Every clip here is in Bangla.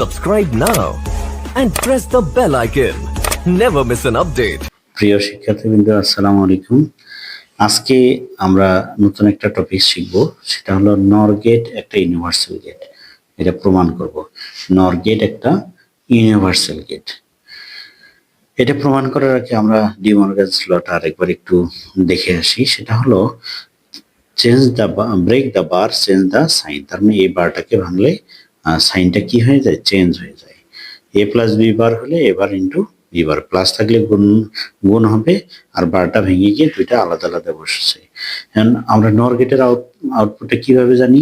Subscribe now and press the bell icon. Never miss an update. প্রিয় শিক্ষার্থীবৃন্দ, আসসালামু আলাইকুম। আজকে আমরা নতুন একটা টপিক শিখব, সেটা হলো নর গেট একটা ইউনিভার্সাল গেট এটা প্রমাণ করব। নর গেট একটা ইউনিভার্সাল গেট এটা প্রমাণ করার আগে আমরা ডিমর্গাজ লটা আরেকবার একটু দেখে আসি। সেটা হলো change the break the bar change the sign তার মানে এই বারটাকে ভাঙলে সাইনটা কি হয়ে যায়? চেঞ্জ হয়ে যায়। এ প্লাস বি বার হলে A bar into B bar. Plus থাকলে গুণ গুণ হবে আর বারটা ভেঙে গিয়ে দুইটা আলাদা আলাদা বসেছে। এখন আমরা নর গেটের আউট আউটপুটটা কীভাবে জানি?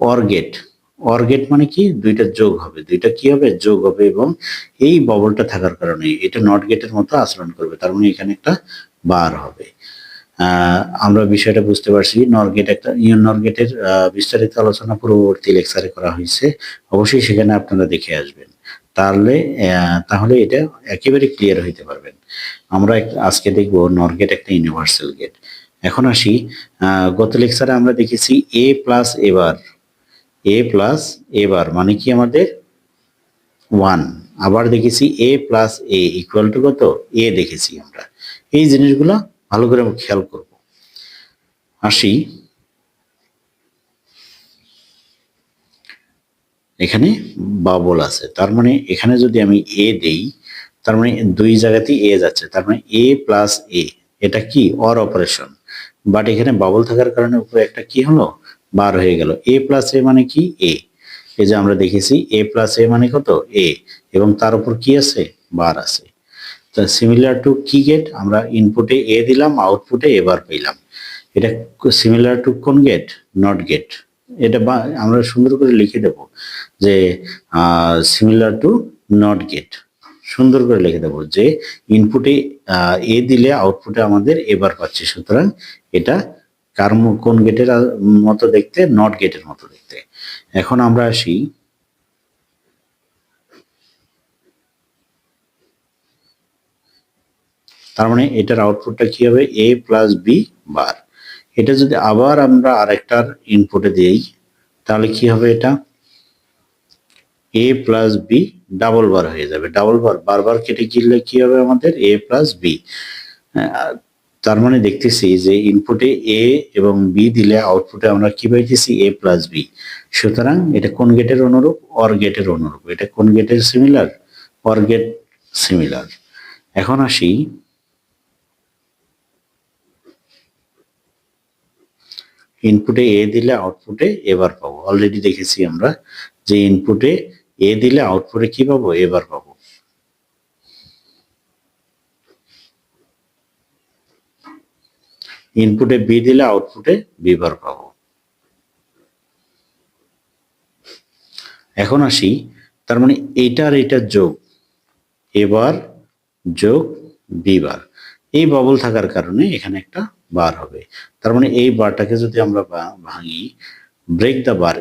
অর গেট অর গেট মানে কি? দুইটা যোগ হবে। দুইটা কি হবে? যোগ হবে এবং এই ববলটা থাকার কারণে এটা নট গেটের মতো আচরণ করবে। তার মানে এখানে একটা বার হবে। আমরা বিষয়টা বুঝতে পারছি। নরগেট একটা ইউন নরগেটের বিস্তারিত আলোচনা পূর্ববর্তী লেকচারে করা হয়েছে। অবশ্যই সেখানে আপনারা দেখে আসবেন। তাহলে তাহলে এটা একেবারে ক্লিয়ার হইতে পারবেন। আমরা আজকে দেখব নরগেট একটা ইউনিভার্সাল গেট এখন আসি গত লেকচারে আমরা দেখেছি এ প্লাস এবার এ প্লাস এবার মানে কি আমাদের? ওয়ান আবার দেখেছি A plus A equal to কত? এ দেখেছি আমরা। এই জিনিসগুলো ভালো করে খেয়াল করব। আসি। এখানে বাবল আছে। তার মানে এখানে যদি আমি এ দেই, তার মানে দুই জায়গাতেই এ যাচ্ছে। তার মানে এ প্লাস এ এটা কি? অর অপারেশন বাট এখানে বাবল থাকার কারণে উপরে একটা কি হলো? বার হয়ে গেল। এ প্লাস এ মানে কি? এ এই যে আমরা দেখেছি এ প্লাস এ মানে কত? এ এবং তার উপর কি আছে? বার আছে। তো সিমিলার টু কি গেট আমরা ইনপুটে এ দিলাম আউটপুটে এবার পেলাম এটা সিমিলার টু কোন গেট নট গেট এটা আমরা সুন্দর করে লিখে দেব যে সিমিলার টু নট গেট সুন্দর করে লিখে দেব যে ইনপুটে এ দিলে আউটপুটে আমাদের এবার পাচ্ছি। সুতরাং এটা কার কোন গেটের মতো দেখতে নট গেটের মতো দেখতে। এখন আমরা আসি তার মানে এটার আউটপুটটা কি হবে? এ প্লাস বি বার এটা যদি আবার আমরা আরেকটার ইনপুটে দিই, তাহলে কি হবে এটা? A plus B double bar হয়ে যাবে। ডাবল বার বারবার কেটে গিয়ে কি হবে আমাদের? এ প্লাস বি তার মানে দেখতেছি যে ইনপুটে এ এবং বি দিলে আউটপুটে আমরা কি পাইতেছি? এ প্লাস বি সুতরাং এটা কোন গেটের অনুরূপ? অর গেটের অনুরূপ। এটা কোন গেটের সিমিলার অর গেট সিমিলার এখন আসি ইনপুটে এ দিলে আউটপুটে এবার পাবো। অলরেডি দেখেছি আমরা যে ইনপুটে এ দিলে আউটপুটে কি পাবো? এবার পাবো। ইনপুটে বি দিলে আউটপুটে বিবার পাবো। এখন আসি, তার মানে এইটার এইটার যোগ এবার যোগ বিবার এই বাবল থাকার কারণে এখানে একটা বার হবে। তার মানে এই বারটাকে যদি আমরা ভাঙি ব্রেক দ্য বার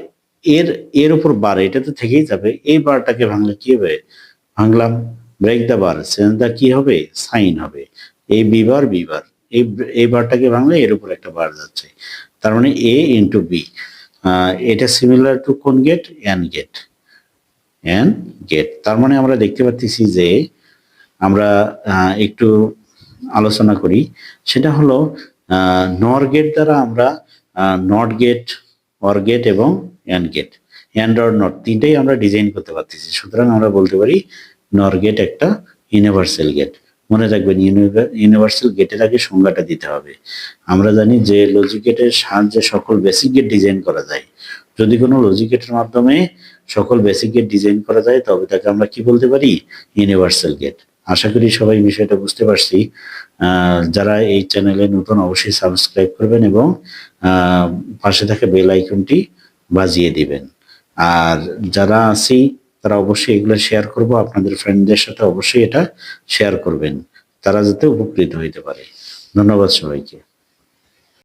এর এর উপর বার এটা তো থেকেই যাবে। এই বারটাকে ভাঙলে কি হবে? ভাঙলাম break the bar change the কি হবে? সাইন হবে। এই বিবার বিবার এই এই বারটাকে ভাঙলে এর উপর একটা বার যাচ্ছে। তার মানে এ ইন্টু বি এটা সিমিলার টু কোন gate and gate and gate তার মানে আমরা দেখতে পাচ্ছি যে আমরা একটু আলোচনা করি, সেটা হলো নর গেট দ্বারা আমরা নট গেট অর গেট এবং and gate and or not তিনটাই আমরা ডিজাইন করতে পারতেছি। সুতরাং আমরা বলতে পারি নর গেট একটা ইউনিভার্সাল গেট মনে রাখবেন ইউনিভার্সাল গেটের আগে সংজ্ঞাটা দিতে হবে। আমরা জানি যে লজিক গেটের সাহায্যে সকল বেসিক গেট ডিজাইন করা যায়। যদি কোনো লজিক গেটের মাধ্যমে সকল বেসিক গেট ডিজাইন করা যায়, তবে তাকে আমরা কি বলতে পারি? ইউনিভার্সাল গেট আশা করি সবাই বিষয়টা বুঝতে পারছি। যারা এই চ্যানেলে নতুন অবশ্যই সাবস্ক্রাইব করবেন এবং পাশে থাকা বেল আইকনটি বাজিয়ে দিবেন। আর যারা আছি, তারা অবশ্যই এগুলো শেয়ার করব। আপনাদের ফ্রেন্ডদের সাথে অবশ্যই এটা শেয়ার করবেন। তারা যাতে উপকৃত হইতে পারে। ধন্যবাদ সবাইকে।